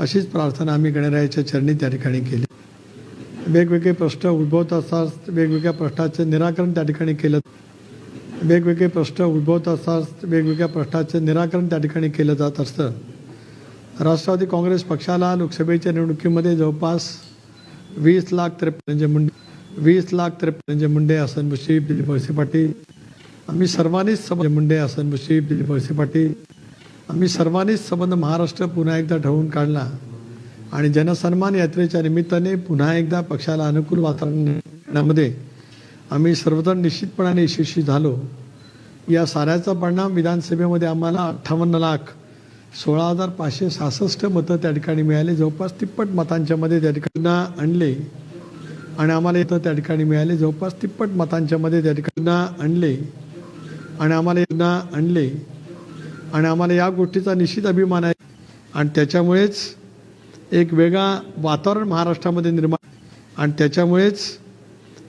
अशीच प्रार्थना आम्ही गणरायाच्या चरणी त्या ठिकाणी केली. वेगवेगळे प्रश्न उद्भवत असतात वेगवेगळ्या प्रश्नाचे निराकरण त्या ठिकाणी केलं. वेगवेगळे प्रश्न उद्भवत असतात वेगवेगळ्या प्रश्नाचे निराकरण त्या ठिकाणी केलं जात असतं. राष्ट्रवादी काँग्रेस पक्षाला लोकसभेच्या निवडणुकीमध्ये जवळपास वीस लाख त्रेपन्न मुंडे वीस लाख त्रेपन्न मुंडे हसन मुश्रीफ दिलीप वळसे पाटील. आम्ही सर्वांनीच संबंध मुंडे हसन मुश्रीफ दिलीप वळसे पाटील. आम्ही सर्वांनीच संबंध महाराष्ट्र पुन्हा एकदा ठरवून काढला आणि जनसन्मान यात्रेच्या निमित्ताने पुन्हा एकदा पक्षाला अनुकूल वातावरणामध्ये आम्ही सर्वजण निश्चितपणाने यशस्वी झालो. या साऱ्याचा परिणाम विधानसभेमध्ये आम्हाला अठ्ठावन्न लाख सोळा हजार पाचशे सहासष्ट मतं त्या ठिकाणी मिळाले. जवळपास तिप्पट मतांच्यामध्ये त्या ठिकाणी आणले आणि आम्हाला इथं त्या ठिकाणी मिळाले. जवळपास तिप्पट मतांच्यामध्ये त्या ठिकाणी आणले आणि आम्हाला पुन्हा आणले. आणि आम्हाला या गोष्टीचा निश्चित अभिमान आहे. आणि त्याच्यामुळेच एक वेगळा वातावरण महाराष्ट्रामध्ये निर्माण आणि त्याच्यामुळेच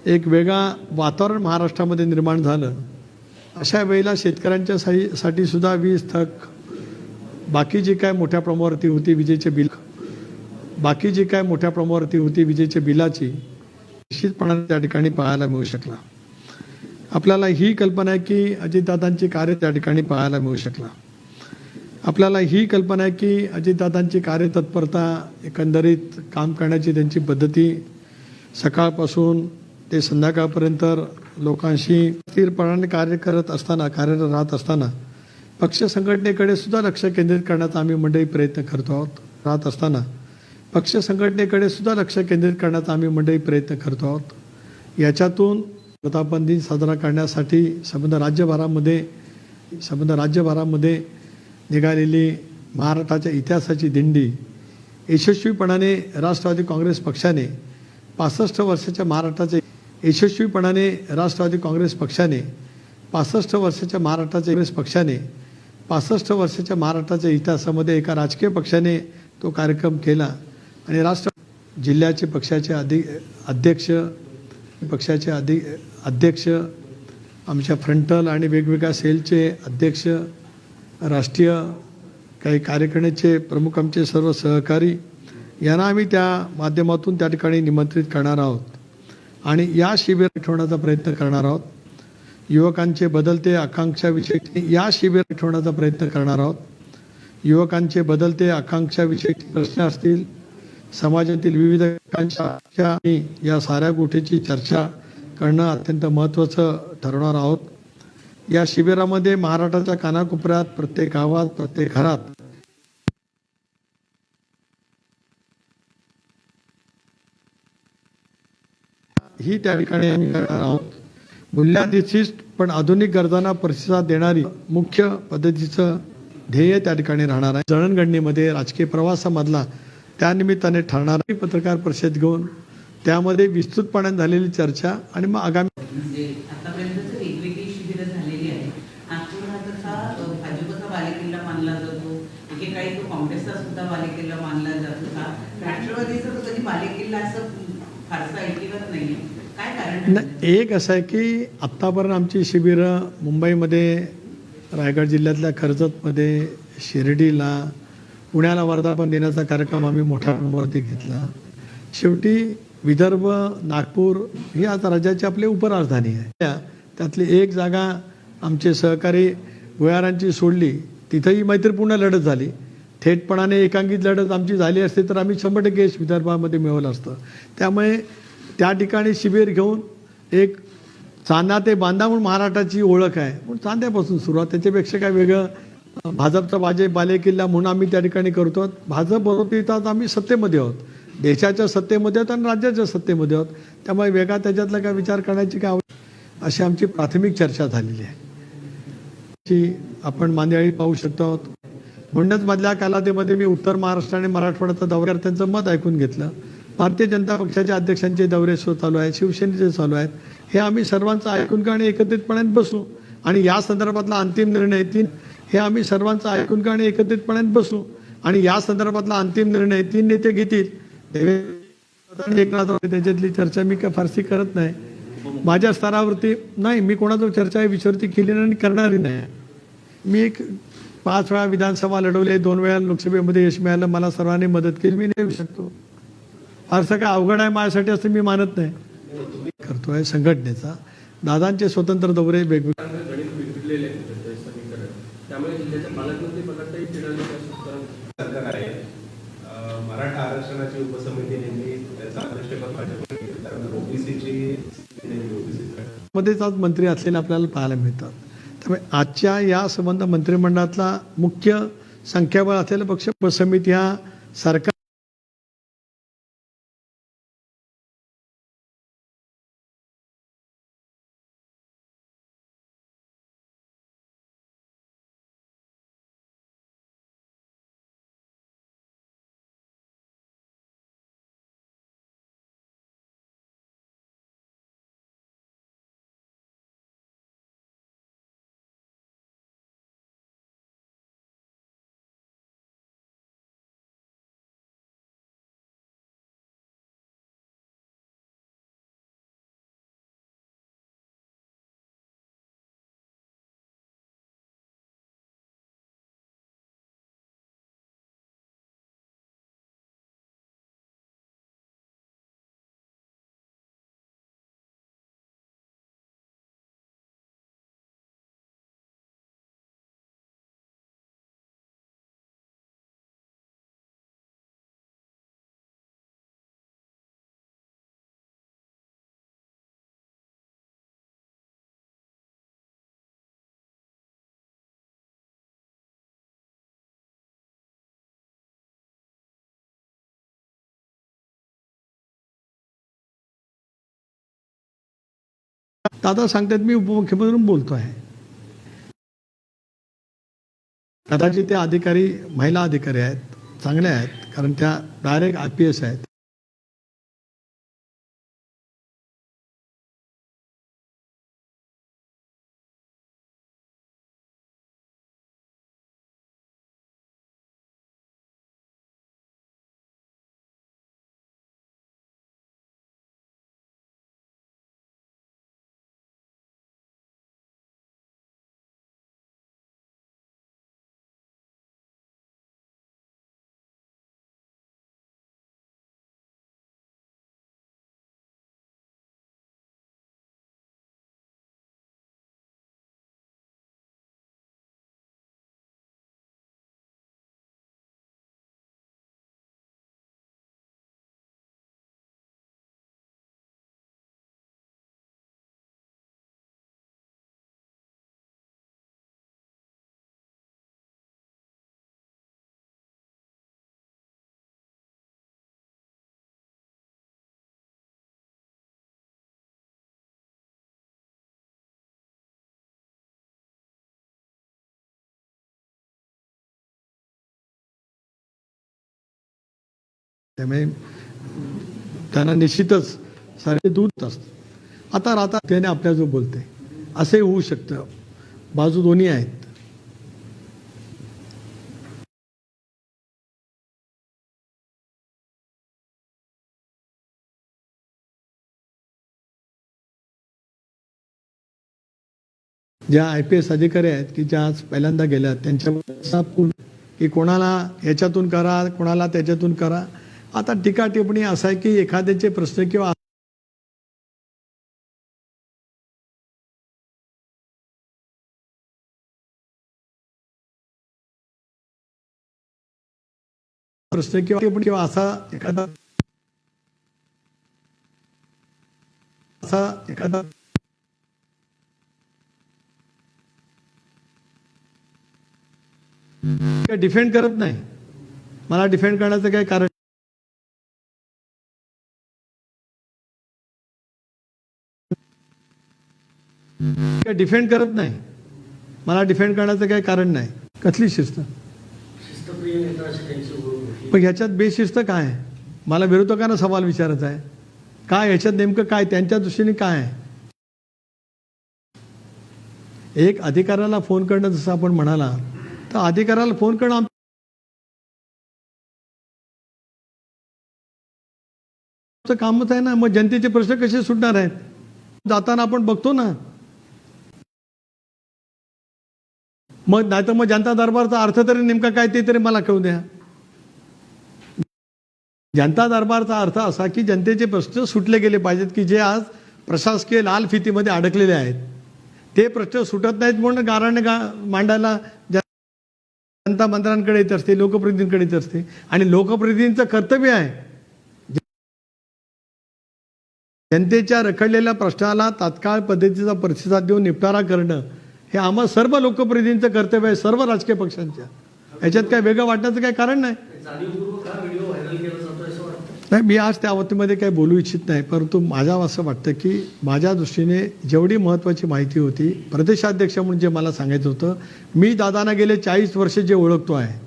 एक वेगळा वातावरण महाराष्ट्रामध्ये निर्माण झालं. अशा वेळेला शेतकऱ्यांच्या साई साठी सुद्धा वीज थक बाकी जी काय मोठ्या प्रमाणावरती होती विजेचे बिल बाकी जी काय मोठ्या प्रमाणावरती होती विजेच्या बिलाची निश्चितपणाने त्या ठिकाणी पाहायला मिळू शकला. आपल्याला ही कल्पना आहे की अजितदादांची कार्य त्या ठिकाणी पाहायला मिळू शकला. आपल्याला ही कल्पना आहे की अजितदादांची कार्यतत्परता एकंदरीत काम करण्याची त्यांची पद्धती सकाळपासून ते संध्याकाळपर्यंत लोकांशी स्थिरपणाने कार्य करत असताना कार्यरत राहत असताना पक्ष संघटनेकडे सुद्धा लक्ष केंद्रित करण्याचा आम्ही मंडळी प्रयत्न करतो आहोत राहत असताना. पक्ष संघटनेकडे सुद्धा लक्ष केंद्रित करण्याचा आम्ही मंडळी प्रयत्न करतो आहोत. याच्यातून प्रतापन दिन साजरा करण्यासाठी संबंध राज्यभरामध्ये संबंध राज्यभरामध्ये निघालेली महाराष्ट्राच्या इतिहासाची दिंडी यशस्वीपणाने राष्ट्रवादी काँग्रेस पक्षाने पासष्ट वर्षाच्या महाराष्ट्राचे यशस्वीपणाने राष्ट्रवादी काँग्रेस पक्षाने पासष्ट वर्षाच्या महाराष्ट्राच्या काँग्रेस पक्षाने पासष्ट वर्षाच्या महाराष्ट्राच्या इतिहासामध्ये एका राजकीय पक्षाने तो कार्यक्रम केला. आणि राष्ट्र जिल्ह्याचे पक्षाचे अधि अध्यक्ष पक्षाचे अधि अध्यक्ष आमच्या फ्रंटल आणि वेगवेगळ्या सेलचे अध्यक्ष राष्ट्रीय काही कार्यकारिणीचे प्रमुख आमचे सर्व सहकारी यांना आम्ही त्या माध्यमातून त्या ठिकाणी निमंत्रित करणार आहोत. आणि या शिबिर ठेवण्याचा प्रयत्न करणार आहोत. युवकांचे बदलते आकांक्षाविषयी या शिबिर ठेवण्याचा प्रयत्न करणार आहोत. युवकांचे बदलते आकांक्षाविषयी प्रश्न असतील समाजातील विविध आकांक्षा आणि या साऱ्या गोष्टीची चर्चा करणं अत्यंत महत्त्वाचं ठरवणार आहोत. या शिबिरामध्ये महाराष्ट्राच्या कानाकोपऱ्यात प्रत्येक गावात प्रत्येक घरात ही त्या ठिकाणी आम्ही करणार आहोत. मूल्याधिष्ठित पण आधुनिक गरजांना प्रतिसाद देणारी मुख्य पद्धतीचं ध्येय त्या ठिकाणी राहणार आहे. जळणघडणीमध्ये राजकीय प्रवासामधला त्यानिमित्ताने ठरणारी पत्रकार परिषद घेऊन त्यामध्ये विस्तृतपणे झालेली चर्चा आणि मग आगामी म्हणजे आतापर्यंत तर वेगवेगळी शिबिरं झालेली आहेत नागपूर भाजपचा बालेकिल्ला मानला जातो. एकेकाळी तो काँग्रेसचा सुद्धा बालेकिल्ला मानला जात होता. राष्ट्रवादीचा तो कधी बालेकिल्ला असं फारसा ऐकलं नाही काय कारण एक असं आहे की आत्तापर्यंत आमची शिबिरं मुंबईमध्ये रायगड जिल्ह्यातल्या कर्जतमध्ये शिर्डीला पुण्याला वर्धापन देण्याचा कार्यक्रम आम्ही मोठ्या प्रमाणावरती घेतला. शेवटी विदर्भ नागपूर ही आज राज्याची आपली उपराजधानी आहे. त्यातली एक जागा आमचे सहकारी भुयारांची सोडली तिथंही मैत्रीपूर्ण लढत झाली. थेटपणाने एकांकित लढत आमची झाली असती तर आम्ही शंभर टक्के यश विदर्भामध्ये मिळवलं असतं. त्यामुळे त्या ठिकाणी शिबिर घेऊन एक चांदा ते बांधा म्हणून महाराष्ट्राची ओळख आहे. म्हणून चांद्यापासून सुरुवात. त्याच्यापेक्षा काय वेगळं भाजपचा बाजे बालेकिल्ला म्हणून आम्ही त्या ठिकाणी करतो. भाजप बरोबर येतात आम्ही सत्तेमध्ये आहोत. देशाच्या सत्तेमध्ये आहोत आणि राज्याच्या सत्तेमध्ये आहोत. त्यामुळे वेगळा त्याच्यातला काय विचार करण्याची काय आवश्यक अशी आमची प्राथमिक चर्चा झालेली आहे. ची आपण मांदियाळी पाहू शकतो. आहोत म्हणूनच मधल्या कालावधीमध्ये मी उत्तर महाराष्ट्र आणि मराठवाड्याचा दौऱ्यावर त्यांचं मत ऐकून घेतलं. भारतीय जनता पक्षाच्या अध्यक्षांचे दौरे सुरू चालू आहेत शिवसेनेचे चालू आहेत. हे आम्ही सर्वांचं ऐकून का आणि एकत्रितपणे बसू? आणि या संदर्भातला अंतिम निर्णय तीन हे आम्ही सर्वांचं ऐकून का आणि एकत्रितपणे बसू? आणि या संदर्भातला अंतिम निर्णय तीन नेते घेतील? एकनाथ त्याच्यातली चर्चा मी काय फारशी करत नाही. माझ्या स्तरावरती नाही मी कोणाचं चर्चा विचारती केली नाही आणि करणारही नाही. मी एक पाच वेळा विधानसभा लढवली दोन वेळा लोकसभेमध्ये यश मिळालं मला सर्वांनी मदत केली मी नेऊ शकतो. फारसं काय अवघड आहे माझ्यासाठी असं मी मानत नाही. करतो आहे संघटनेचा. दादांचे स्वतंत्र दौरे वेगवेगळे. मराठा आरक्षणाची उपसमिती मध्येच आज मंत्री असलेले आपल्याला पाहायला मिळतात. त्यामुळे आजच्या या संबंध मंत्रिमंडळातला मुख्य संख्याबळ असलेला पक्ष समिती हा सरकार दादा सांगतात मी उपमुख्यमंत्री बोलतो आहे. कदाचित ते अधिकारी महिला अधिकारी आहेत चांगल्या आहेत कारण त्या डायरेक्ट आय पी एस आहेत. त्यामुळे त्यांना निश्चितच सारे दूर असतं आता राहता त्याने आपल्याजवळ बोलते असे होऊ शकतं. बाजू दोन्ही आहेत. ज्या आय पी एस अधिकारी आहेत की ज्या आज पहिल्यांदा गेल्या त्यांच्या की कोणाला याच्यातून करा कोणाला त्याच्यातून करा. आता टीका टिप्पणी असं आहे की एखाद्याचे प्रश्न किंवा प्रश्न किंवा टिप्पणी किंवा असा एखादा असा एखादा डिफेंड करत नाही. मला डिफेंड करण्याचं काही कारण डिफेंड करत नाही. मला डिफेंड करण्याचं काही कारण नाही. कसली शिस्त? पण ह्याच्यात बेशिस्त काय? आहे मला विरोधकांना सवाल विचारायचा आहे. काय ह्याच्यात नेमकं काय? त्यांच्या दृष्टीने काय? आहे एक अधिकाऱ्याला फोन करणं जसं आपण म्हणाला तर अधिकाऱ्याला फोन करणं आम- आमचं कामच आहे ना. मग जनतेचे प्रश्न कसे सुटणार आहेत? जाताना आपण बघतो ना. मग नाही तर मग जनता दरबारचा अर्थ तरी नेमका काय ते तरी मला कळू द्या. जनता दरबारचा अर्थ असा की जनतेचे प्रश्न सुटले गेले पाहिजेत की जे आज प्रशासकीय लाल फितीमध्ये अडकलेले आहेत. ते प्रश्न सुटत नाहीत म्हणून गाराणे गा मांडायला जनता मंत्र्यांकडे येत असते लोकप्रतिनिधींकडे येत असते. आणि लोकप्रतिनिधींचं कर्तव्य आहे. जनतेच्या रखडलेल्या प्रश्नाला तात्काळ पद्धतीचा प्रतिसाद देऊन निपटारा करणं. हे आम्हा सर्व लोकप्रतिनिधींचं कर्तव्य आहे सर्व राजकीय पक्षांच्या. याच्यात काय वेगळं वाटण्याचं काही कारण नाही. नाही मी आज त्या बाबतीमध्ये काही बोलू इच्छित नाही परंतु माझ्या असं वाटतं की माझ्या दृष्टीने जेवढी महत्त्वाची माहिती होती प्रदेशाध्यक्ष म्हणून जे मला सांगायचं होतं मी दादांना गेले चाळीस वर्ष जे ओळखतो आहे.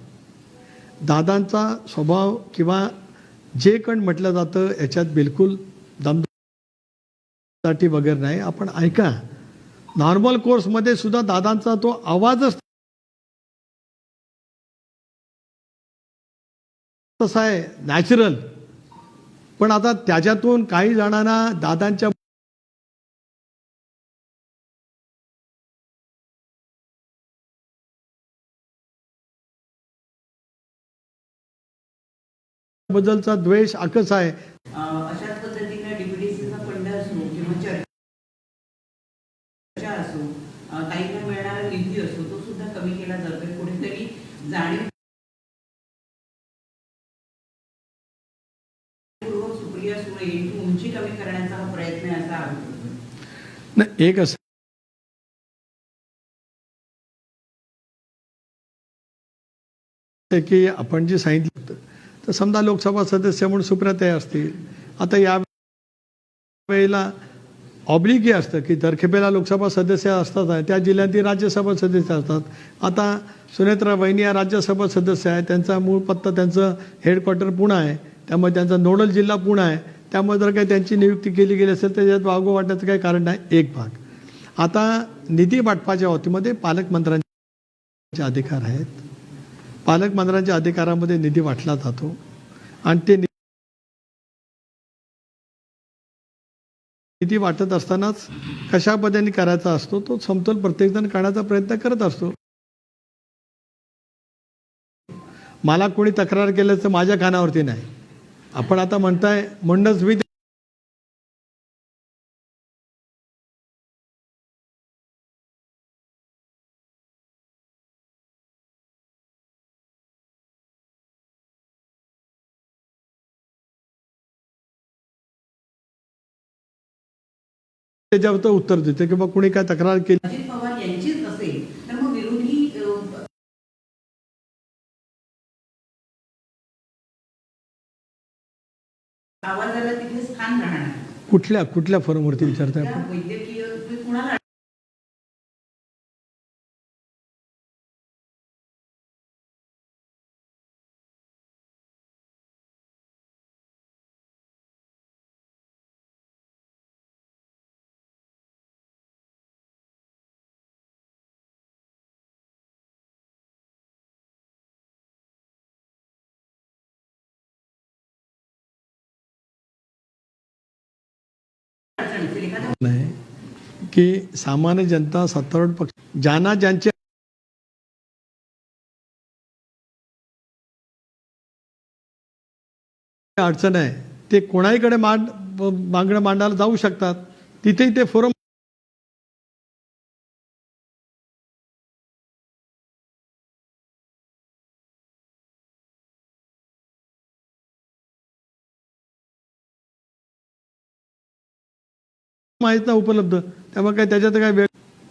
दादांचा स्वभाव किंवा जे कण म्हटलं जातं याच्यात बिलकुल दमदाटी वगैरे नाही. आपण ऐका नॉर्मल कोर्समध्ये सुद्धा दादांचा तो आवाजच तसा आहे नॅचरल पण आता त्याच्यातून काही जणांना दादांच्या बद्दलचा द्वेष आकस आहे अं, अशाच पद्धतीने डीपीडीसीचा फंड असो किंवा चर्चा असो अं, ताईंना मिळणारा निधी असो तो सुद्धा कमी केला जातोय जाणीव सुप्रिया सुळे यांची उंची कमी करण्याचा हा प्रयत्न आहे असा आरोप नाही एक असं की आपण जे सांगितलं होतं तर समजा लोकसभा सदस्य म्हणून सुप्रियाताई असतील. आता या वेळेला ऑब्लिकी असतं की दरखेपेला लोकसभा सदस्य असतात त्या जिल्ह्यातील राज्यसभा सदस्य असतात. आता सुनेत्रा वहिनी या राज्यसभा सदस्य आहे त्यांचा मूळ पत्ता त्यांचं हेडक्वार्टर पुणे आहे त्यामुळे त्यांचा नोडल जिल्हा पुणे आहे. त्यामुळे जर काही त्यांची नियुक्ती केली गेली असेल तर त्याच्यात वागो वाटण्याचं काही कारण नाही एक भाग. आता निधी वाटपाच्या बाबतीमध्ये पालकमंत्र्यांचे अधिकार आहेत. पालकमंत्र्यांच्या अधिकारामध्ये निधी वाटला जातो. आणि ते किती वाटत असतानाच कशा पद्धतीने करायचा असतो तो समतोल प्रत्येकजण करण्याचा प्रयत्न करत असतो. मला कोणी तक्रार केल्याचं माझ्या कानावरती नाही. आपण आता म्हणताय म्हणूनच मी त्याच्यावर तर उत्तर देते किंवा कुणी काय तक्रार केली अजित पवार यांचीच असेल तर मग विरोधी आवाजाला तिथे स्थान राहणार. कुठल्या कुठल्या फोरमवरती विचारताय त्या आपण नाही की सामान्य जनता सत्तारूढ पक्ष ज्यांना ज्यांचे अडचण आहे ते कोणाहीकडे मांड मागणं मांडायला जाऊ शकतात. तिथेही ते फोरम माहीत ना उपलब्ध. त्यामुळे काय त्याच्यात काय वेळ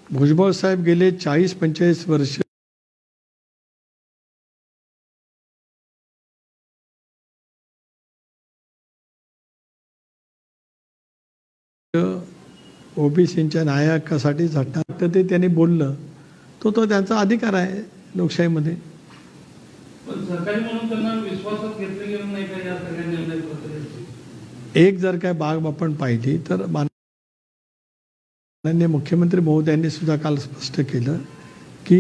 भुजबळ साहेब गेले चाळीस पंचेचाळीस वर्ष. ओबीसींच्या न्याय हक्कासाठी झटणार तर ते त्यांनी बोललं. तो तो त्यांचा अधिकार आहे लोकशाहीमध्ये. एक जर काय बाग आपण पाहिली तर माननीय मुख्यमंत्री महोदयांनी सुद्धा काल स्पष्ट केलं की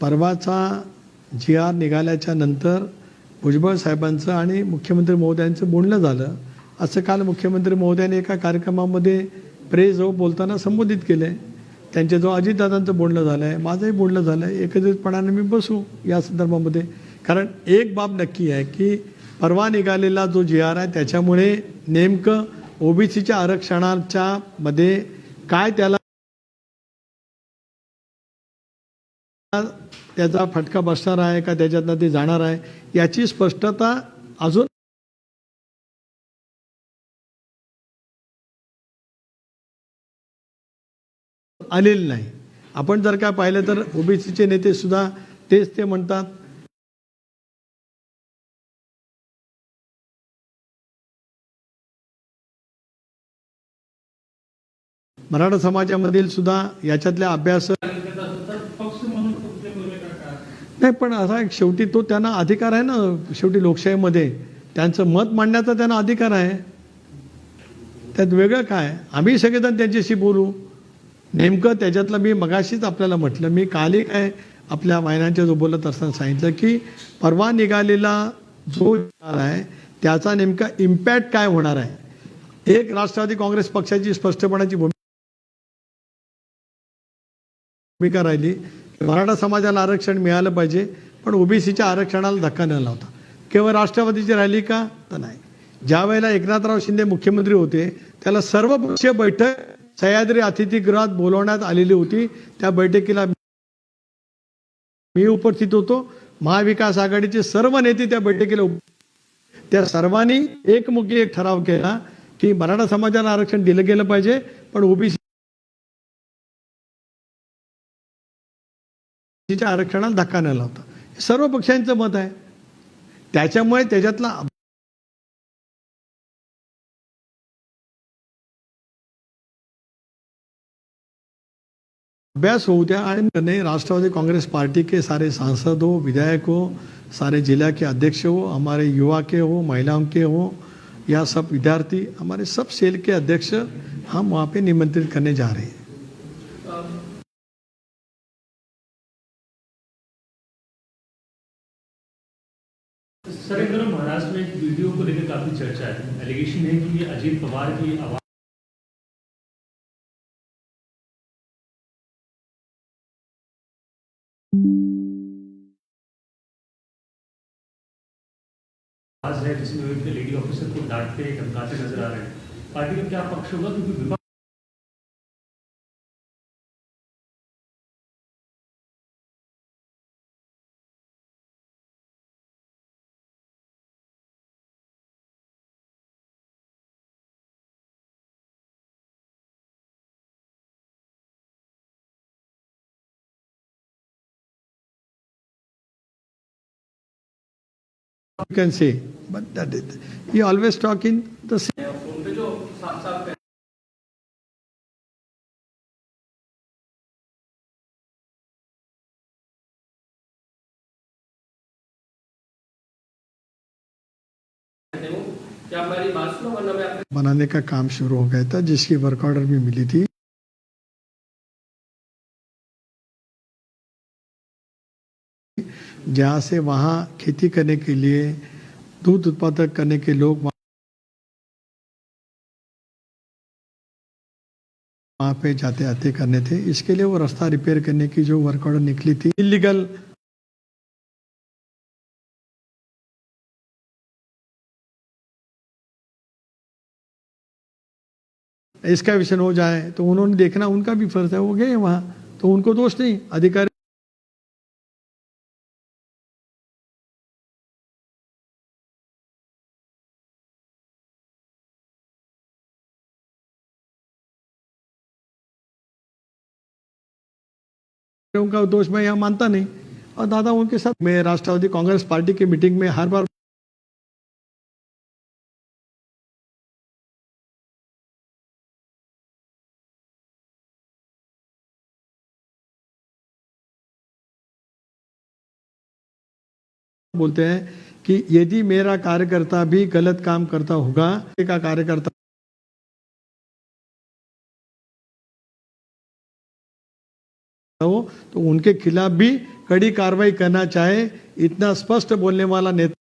परवाचा जी आर निघाल्याच्या नंतर भुजबळ साहेबांचं आणि मुख्यमंत्री महोदयांचं बोलणं झालं. असं काल मुख्यमंत्री महोदयांनी एका कार्यक्रमामध्ये प्रेस बोलताना संबोधित केलं आहे त्यांच्या जो अजितदादांचं बोलणं झालं आहे माझंही बोलणं झालं आहे एकत्रितपणाने मी बसू या संदर्भामध्ये. कारण एक बाब नक्की आहे की परवा निघालेला जो जी आर आहे त्याच्यामुळे नेमकं ओबीसीच्या आरक्षणाच्या मध्ये काय त्याला त्याचा फटका बसणार आहे का त्याच्यातनं ते जाणार आहे याची स्पष्टता अजून आलेली नाही. आपण जर काय पाहिलं तर ओबीसीचे नेते सुद्धा तेच ते म्हणतात. मराठा समाजामधील सुद्धा याच्यातल्या अभ्यास नाही पण असा एक शेवटी तो त्यांना अधिकार आहे ना शेवटी लोकशाहीमध्ये. त्यांचं मत मांडण्याचा त्यांना अधिकार आहे. त्यात वेगळं काय? आम्ही सगळेजण त्यांच्याशी बोलू. नेमकं त्याच्यातलं मी मगाशीच आपल्याला म्हटलं मी कालही काय आपल्या वाहिन्यांच्या जो बोलत असताना सांगितलं की परवा निघालेला जो आहे त्याचा नेमका इम्पॅक्ट काय होणार आहे? एक राष्ट्रवादी काँग्रेस पक्षाची स्पष्टपणाची भूमिका भूमिका राहिली? मराठा समाजाला आरक्षण मिळालं पाहिजे पण ओबीसीच्या आरक्षणाला धक्का न लावता. केवळ राष्ट्रवादीची राहिली का? तर नाही. ज्या वेळेला एकनाथराव शिंदे मुख्यमंत्री होते त्याला सर्वपक्षीय बैठक सह्याद्री अतिथीगृहात बोलवण्यात आलेली होती. त्या बैठकीला मी उपस्थित होतो. महाविकास आघाडीचे सर्व नेते त्या बैठकीला त्या सर्वांनी एकमुखी एक ठराव केला की मराठा समाजाला आरक्षण दिलं गेलं पाहिजे पण ओबीसी च्या आरक्षणाला धक्का न लावता. हे सर्व पक्षांचं मत आहे. त्याच्यामुळे त्याच्यातला अभ्यास होऊ द्या आणि राष्ट्रवादी कांग्रेस पार्टी के सारे सांसद हो विधायक हो सारे जिला के अध्यक्ष हो हमारे युवा के हो महिलाओं के हो या सब विद्यार्थी हमारे सब सेल के अध्यक्ष हम वहाँ पे निमंत्रित करने जा रहे हैं। सर एक महाराष्ट्र में एक वीडियो को लेकर काफ़ी चर्चा है एलिगेशन है कि ये अजीत पवार की आवाज़ है जिसमें लेडी ऑफिसर को डांटते धमकाते नज़र आ रहे हैं। पार्टी का क्या पक्ष होगा? क्योंकि विपक्ष You can say, but that is, he always talk in the same. बनाने का काम शुरू हो गया था जिसकी वर्क ऑर्डर भी मिली थी जहाँ से वहाँ खेती करने के लिए, दूध उत्पादक करने के लोग वहाँ पे जाते, आते करने थे। इसके लिए वो रास्ता रिपेयर करने की जो वर्क ऑर्डर निकली थी इलीगल इसका विषय हो जाए तो उन्होंने देखना, उनका भी फ़र्ज़ है, वो गए वहाँ तो उनको दोष नहीं, अधिकारी का दोष मैं यहाँ मानता नहीं। और दादा उनके साथ मैं राष्ट्रवादी कांग्रेस पार्टी की मीटिंग में हर बार बोलते हैं कि यदि मेरा कार्यकर्ता भी गलत काम करता होगा, का कार्यकर्ता हो तो उनके खिलाफ भी कड़ी कार्रवाई करना चाहे इतना स्पष्ट बोलने वाला नेता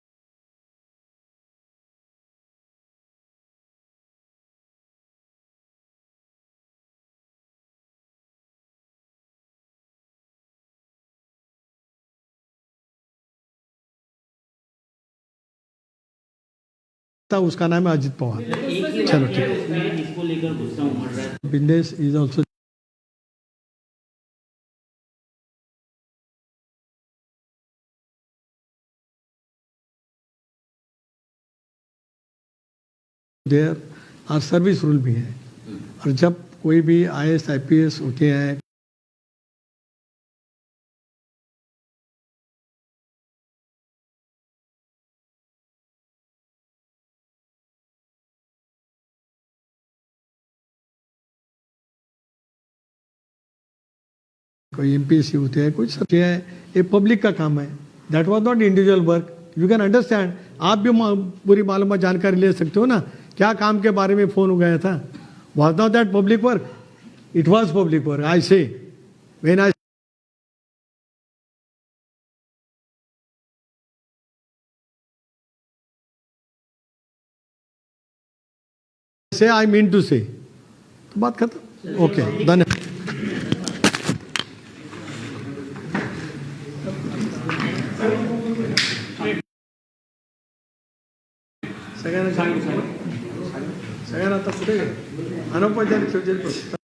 उसका नाम है अजित पवार। चलो ठीक है। बिज़नेस इज़ ऑल्सो देयर और सर्विस रूल भी है। और जब कोई भी I S I P S होते हैं कोई एम होते हैं कुछ सब है ये पब्लिक का काम है। That was not individual work you can understand आप भी पूरी मालूम जानकारी ले सकते हो ना। क्या काम के बारे में फ़ोन हो गया था? Was not that public work it was public work I say when I say I mean to say तो बात खत्म। ओके धन्यवाद सगळ्यांना सांगितलं सगळ्यांना आता कुठे अनौपचारिक सूचना